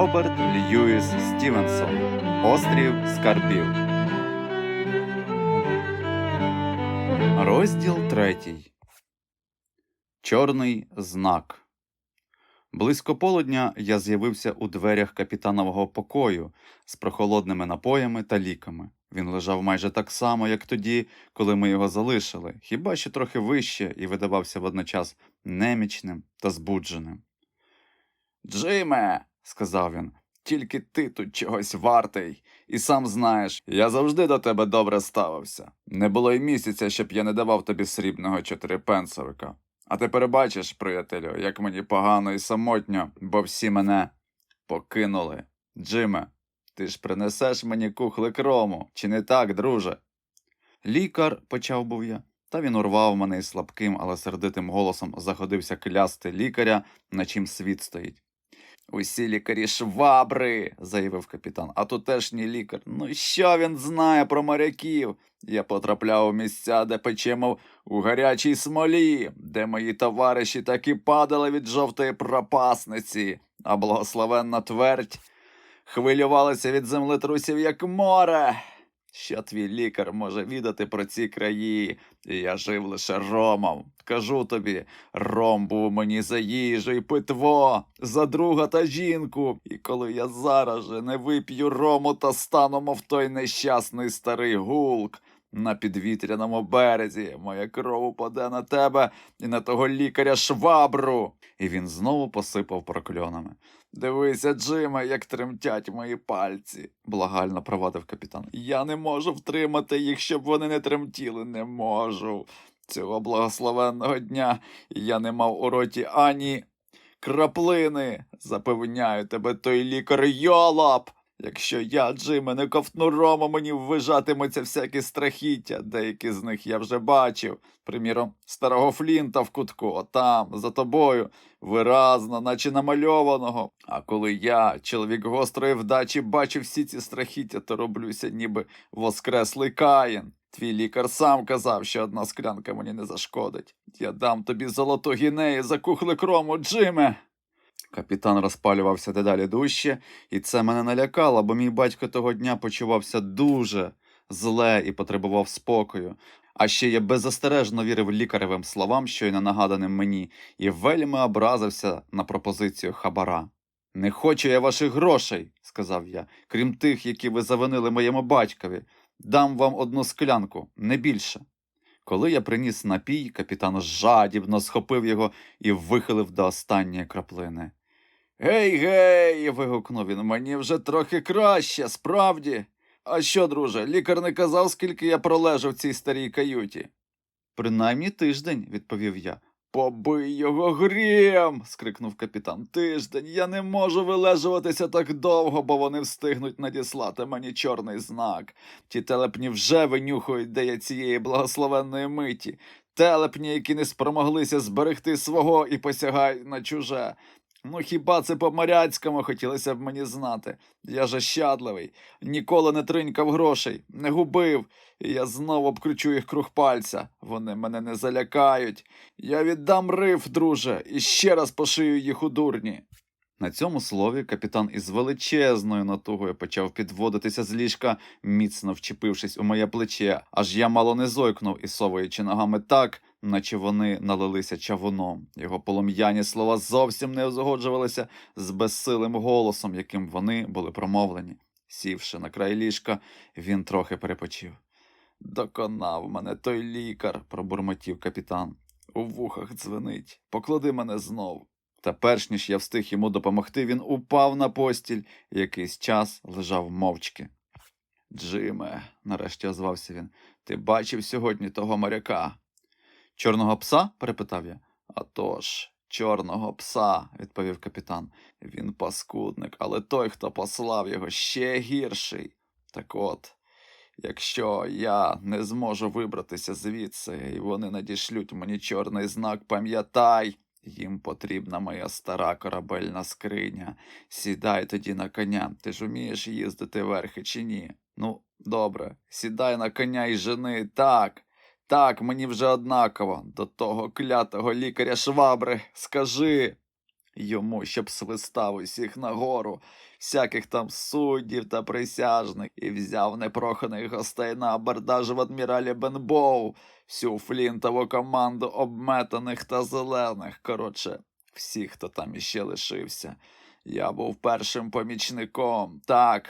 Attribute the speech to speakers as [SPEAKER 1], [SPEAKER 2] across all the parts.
[SPEAKER 1] Роберт Льюіс Стівенсон Острів Скарбів. Розділ третій. Чорний знак. Близько полудня я з'явився у дверях капітанового покою з прохолодними напоями та ліками. Він лежав майже так само, як тоді, коли ми його залишили, хіба що трохи вище і видавався водночас немічним та збудженим. Джиме, сказав він, тільки ти тут чогось вартий, і сам знаєш, я завжди до тебе добре ставився. Не було й місяця, щоб я не давав тобі срібного чотирипенсовика. А тепер бачиш, приятелю, як мені погано і самотньо, бо всі мене покинули. Джиме, ти ж принесеш мені кухлик рому, чи не так, друже? Лікар, почав був я, та він урвав мене і слабким, але сердитим голосом заходився клясти лікаря, на чим світ стоїть. Усі лікарі швабри, заявив капітан, а тутешній лікар. Ну що він знає про моряків? Я потрапляв у місця, де печемо у гарячій смолі, де мої товариші таки падали від жовтої пропасниці, а благословенна твердь хвилювалася від землетрусів, як море. Що твій лікар може відати про ці краї? І я жив лише ромом. Кажу тобі, ром був мені за їжу і питво, за друга та жінку. І коли я зараз же не вип'ю рому та станемо в той нещасний старий гулк на підвітряному березі, моя кров упаде на тебе і на того лікаря швабру. І він знову посипав прокльонами. Дивися, Джиме, як тремтять мої пальці, благально провадив капітан. Я не можу втримати їх, щоб вони не тремтіли. Не можу. Цього благословенного дня я не мав у роті ані краплини. Запевняю тебе, той лікар йолоп. Якщо я, Джиме, не ковтну рому, мені ввижатимуться всякі страхіття. Деякі з них я вже бачив. Приміром, старого Флінта в кутку, отам, за тобою, виразно, наче намальованого. А коли я, чоловік гострої вдачі, бачу всі ці страхіття, то роблюся, ніби воскреслий Каїн. Твій лікар сам казав, що одна склянка мені не зашкодить. Я дам тобі золоту гінею за кухлик рому, Джиме. Капітан розпалювався дедалі дужче, і це мене налякало, бо мій батько того дня почувався дуже зле і потребував спокою. А ще я беззастережно вірив лікаревим словам, щойно нагаданим мені, і вельми образився на пропозицію хабара. Не хочу я ваших грошей, сказав я, крім тих, які ви завинили моєму батькові. Дам вам одну склянку, не більше. Коли я приніс напій, капітан жадібно схопив його і вихилив до останньої краплини. Гей, гей. вигукнув він. Мені вже трохи краще, справді. А що, друже, лікар не казав, скільки я пролежав в цій старій каюті? Принаймні тиждень, відповів я. Побий його грім. скрикнув капітан. Тиждень. Я не можу вилежуватися так довго, бо вони встигнуть надіслати мені чорний знак. Ті телепні вже винюхують, де я цієї благословенної миті. Телепні, які не спромоглися зберегти свого і посягають на чуже. Ну, хіба це по-моряцькому хотілося б мені знати. Я же щадливий, ніколи не тринькав грошей, не губив, і я знову обкручу їх круг пальця. Вони мене не залякають. Я віддам риф, друже, і ще раз пошию їх у дурні. На цьому слові капітан із величезною натугою почав підводитися з ліжка, міцно вчепившись у моє плече, аж я мало не зойкнув і совуючи ногами так, наче вони налилися чавуном. Його полум'яні слова зовсім не узгоджувалися з безсилим голосом, яким вони були промовлені. Сівши на край ліжка, він трохи перепочив. Доконав мене той лікар, пробурмотів капітан. У вухах дзвенить. Поклади мене знов. Та перш ніж я встиг йому допомогти, він упав на постіль і якийсь час лежав мовчки. Джиме, нарешті озвався він, ти бачив сьогодні того моряка? Чорного пса? перепитав я. «А тож, чорного пса, відповів капітан. Він паскудник, але той, хто послав його, ще гірший. Так от, якщо я не зможу вибратися звідси, і вони надішлють мені чорний знак, пам'ятай. Їм потрібна моя стара корабельна скриня. Сідай тоді на коня. Ти ж умієш їздити верхи чи ні? Ну, добре, сідай на коня і жени так. Так, мені вже однаково. До того клятого лікаря швабри. Скажи. Йому щоб свистав усіх нагору, всяких там суддів та присяжних, і взяв непроханих гостей на абордаж в адміралі Бенбоу, всю флінтову команду обметаних та зелених. Коротше, всіх, хто там іще лишився. Я був першим помічником, так,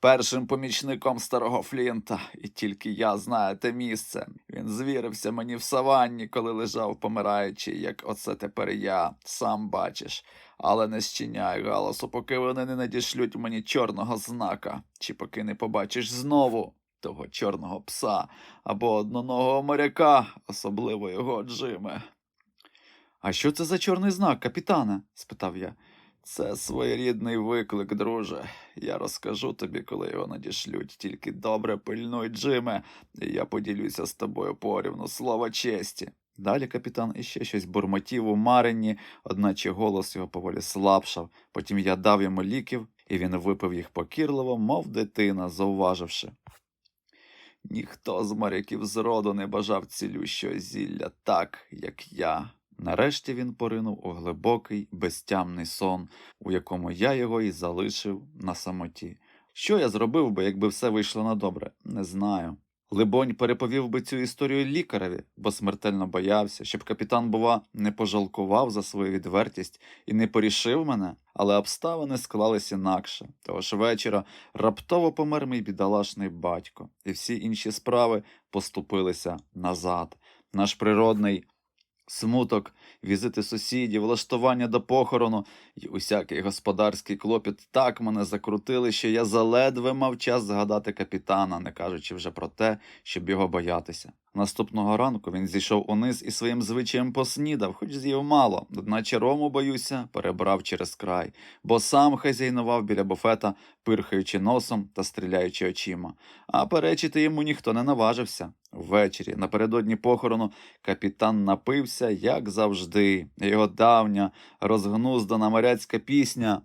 [SPEAKER 1] першим помічником старого Флінта, і тільки я знаю те місце. Він звірився мені в саванні, коли лежав помираючи, як оце тепер я, сам бачиш. Але не щиняй галасу, поки вони не надішлють мені чорного знака, чи поки не побачиш знову того чорного пса або одноногого моряка, особливо його Джиме. А що це за чорний знак, капітане? спитав я. Це своєрідний виклик, друже. Я розкажу тобі, коли його надішлють. Тільки добре пильнуй, Джиме, і я поділюся з тобою порівну слова честі. Далі капітан іще щось бурмотів у маренні, одначе голос його поволі слабшав. Потім я дав йому ліків, і він випив їх покірливо, мов дитина, зауваживши. Ніхто з моряків зроду не бажав цілющого зілля так, як я. Нарешті він поринув у глибокий, безтямний сон, у якому я його і залишив на самоті. Що я зробив би, якби все вийшло на добре, не знаю. Либонь, переповів би цю історію лікареві, бо смертельно боявся, щоб капітан, бува, не пожалкував за свою відвертість і не порішив мене, але обставини склались інакше. Того ж вечора раптово помер мій бідолашний батько, і всі інші справи поступилися назад. Наш природний смуток, візити сусідів, влаштування до похорону і усякий господарський клопіт так мене закрутили, що я заледве мав час згадати капітана, не кажучи вже про те, щоб його боятися. Наступного ранку він зійшов униз і своїм звичаєм поснідав, хоч з'їв мало, одначе рому, боюся, перебрав через край, бо сам хазяйнував біля буфета, пирхаючи носом та стріляючи очима. А перечити йому ніхто не наважився. Ввечері, напередодні похорону, капітан напився, як завжди. Його давня, розгнуздана моряцька пісня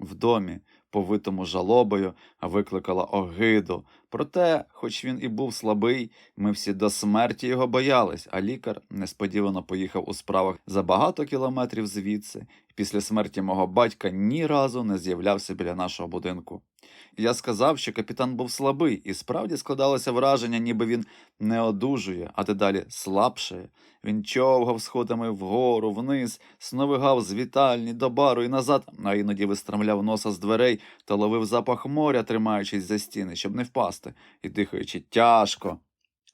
[SPEAKER 1] в домі, повитому жалобою, викликала огиду. Проте, хоч він і був слабий, ми всі до смерті його боялись, а лікар несподівано поїхав у справах за багато кілометрів звідси, після смерті мого батька ні разу не з'являвся біля нашого будинку. Я сказав, що капітан був слабий, і справді складалося враження, ніби він не одужує, а дедалі слабшає. Він човгав сходами вгору, вниз, сновигав з вітальні до бару і назад, а іноді вистромляв носа з дверей та ловив запах моря, тримаючись за стіни, щоб не впасти, і дихаючи тяжко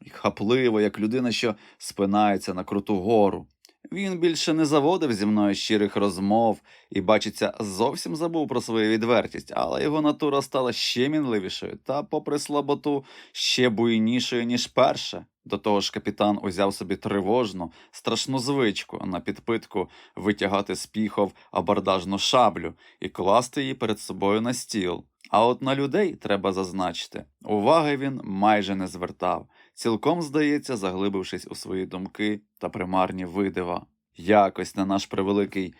[SPEAKER 1] і хапливо, як людина, що спинається на круту гору. Він більше не заводив зі мною щирих розмов і, бачиться, зовсім забув про свою відвертість, але його натура стала ще мінливішою та, попри слаботу, ще буйнішою, ніж перше. До того ж, капітан узяв собі тривожну, страшну звичку на підпитку витягати з піхов абордажну шаблю і класти її перед собою на стіл. А от на людей, треба зазначити, уваги він майже не звертав, цілком, здається, заглибившись у свої думки та примарні видива. Якось на наш превеликий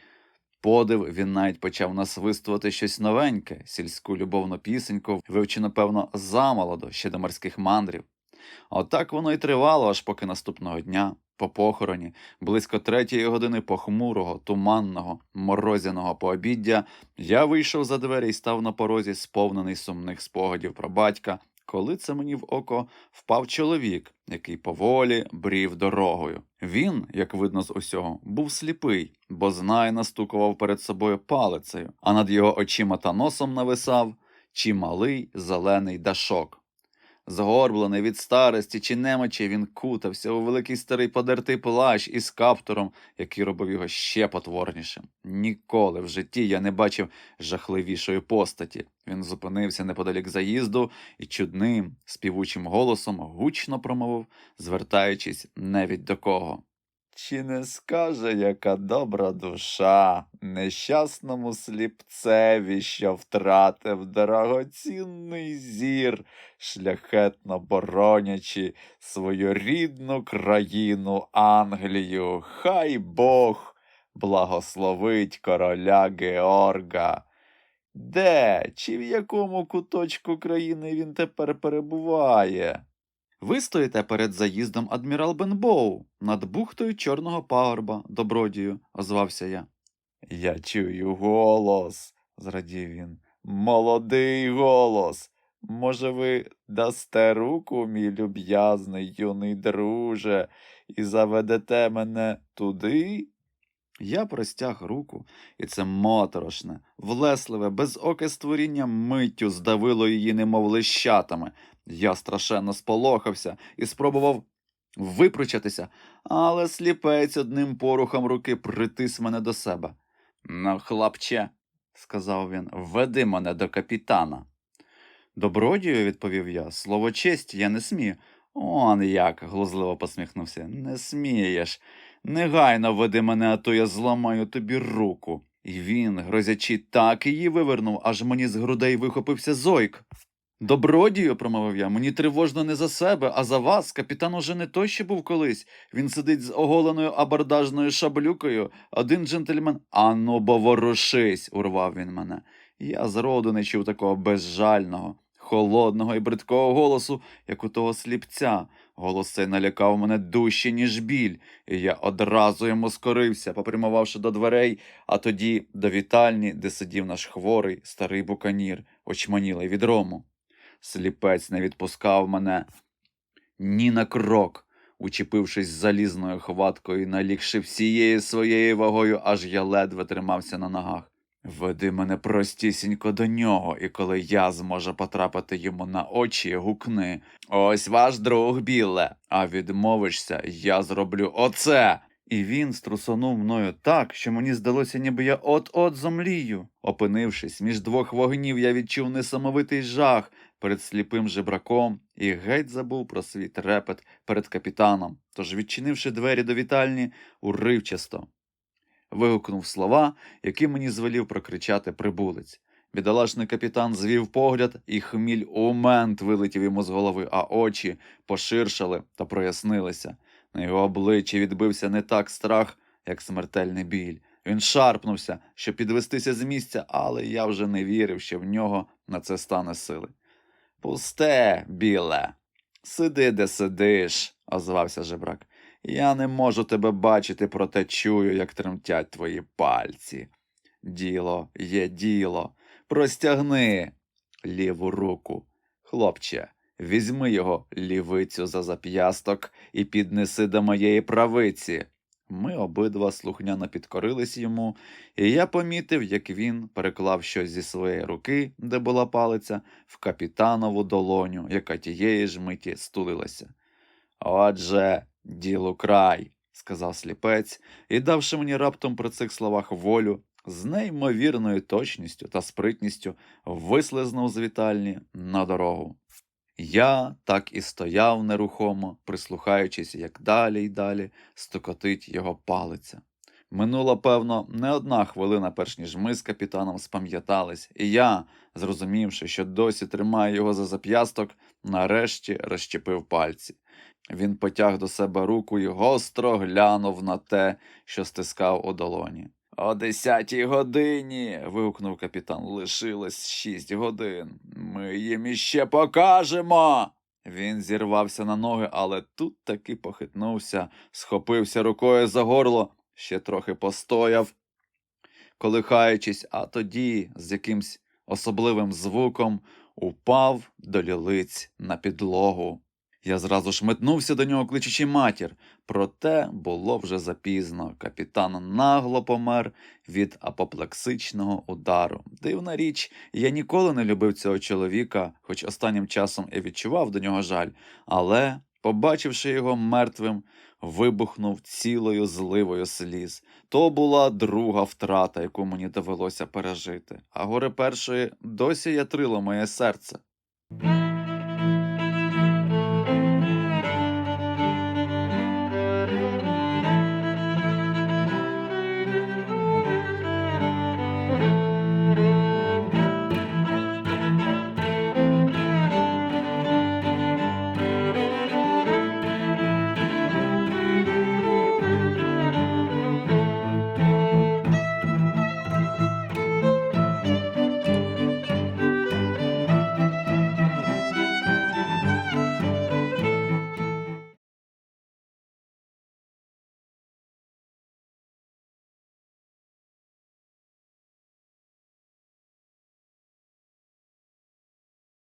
[SPEAKER 1] подив він навіть почав насвистувати щось новеньке, сільську любовну пісеньку, вивчену, певно, замолоду, ще до морських мандрів. Отак воно й тривало, аж поки наступного дня, по похороні, близько третьої години похмурого, туманного, морозяного пообіддя, я вийшов за двері і став на порозі, сповнений сумних спогадів про батька, коли це мені в око впав чоловік, який поволі брів дорогою. Він, як видно з усього, був сліпий, бо знай настукував перед собою палицею, а над його очима та носом нависав чималий зелений дашок. Згорблений від старості чи немочі, він кутався у великий старий подертий плащ із каптуром, який робив його ще потворнішим. Ніколи в житті я не бачив жахливішої постаті. Він зупинився неподалік заїзду і чудним, співучим голосом гучно промовив, звертаючись навіть до кого. Чи не скаже, яка добра душа нещасному сліпцеві, що втратив дорогоцінний зір, шляхетно боронячи свою рідну країну Англію, хай Бог благословить короля Георга. Де чи в якому куточку країни він тепер перебуває? Ви стоїте перед заїздом адмірал Бенбоу над бухтою Чорного пагорба, добродію, озвався я. Я чую голос, зрадів він. Молодий голос. Може, ви дасте руку, мій люб'язний юний друже, і заведете мене туди? Я простяг руку, і це моторошне, влесливе, безоке створіння миттю здавило її, немов лищатами. Я страшенно сполохався і спробував випручатися, але сліпець одним порухом руки притис мене до себе. Ну, хлопче, сказав він, веди мене до капітана. Добродію, відповів я, слово честь я не смію. Он як, глузливо посміхнувся. Не смієш. Негайно веди мене, а то я зламаю тобі руку. І він, грозячи, так її вивернув, аж мені з грудей вихопився зойк. Добродію, промовив я, мені тривожно не за себе, а за вас. Капітан уже не той, що був колись. Він сидить з оголеною абордажною шаблюкою. Один джентльмен. Ану, бо ворушись, урвав він мене. Я зроду не чув такого безжального, холодного і бридкого голосу, як у того сліпця. Голос цей налякав мене дужче, ніж біль, і я одразу йому скорився, попрямувавши до дверей, а тоді до вітальні, де сидів наш хворий старий буканір, очманілий від рому. Сліпець не відпускав мене ні на крок, учепившись залізною хваткою налігши всією своєю вагою, аж я ледве тримався на ногах. Веди мене простісінько до нього, і коли я зможу потрапити йому на очі, гукни Ось ваш друг, біле, а відмовишся, я зроблю оце. І він струсонув мною так, що мені здалося, ніби я от-от зомлію. Опинившись між двох вогнів, я відчув несамовитий жах перед сліпим жебраком і геть забув про свій трепет перед капітаном. Тож, відчинивши двері до вітальні, уривчасто вигукнув слова, які мені звелів прокричати прибулець. Бідолашний капітан звів погляд, і хміль умент вилетів йому з голови, а очі поширшали та прояснилися. На його обличчі відбився не так страх, як смертельний біль. Він шарпнувся, щоб підвестися з місця, але я вже не вірив, що в нього на це стане сили. Пусте, біле, сиди, де сидиш, озвався жебрак. Я не можу тебе бачити, проте чую, як тремтять твої пальці. Діло є діло. Простягни ліву руку. Хлопче, візьми його лівицю за зап'ясток і піднеси до моєї правиці. Ми обидва слухняно підкорились йому, і я помітив, як він переклав щось зі своєї руки, де була палиця, в капітанову долоню, яка тієї ж миті стулилася. Отже, ділу край, сказав сліпець, і, давши мені раптом при цих словах волю, з неймовірною точністю та спритністю вислизнув з вітальні на дорогу. Я так і стояв нерухомо, прислухаючись, як далі й далі стукотить його палиця. Минула, певно, не одна хвилина, перш ніж ми з капітаном спам'ятались, і я, зрозумівши, що досі тримаю його за зап'ясток, нарешті розщепив пальці. Він потяг до себе руку і гостро глянув на те, що стискав у долоні. О десятій годині. вигукнув капітан. Лишилось шість годин. Ми їм іще покажемо. Він зірвався на ноги, але тут таки похитнувся, схопився рукою за горло, ще трохи постояв, колихаючись, а тоді з якимсь особливим звуком упав до лілиць на підлогу. Я зразу ж метнувся до нього, кличучи матір. Проте було вже запізно. Капітан нагло помер від апоплексичного удару. Дивна річ, я ніколи не любив цього чоловіка, хоч останнім часом і відчував до нього жаль, але, побачивши його мертвим, вибухнув цілою зливою сліз. То була друга втрата, яку мені довелося пережити. А горе першої досі ятрило моє серце.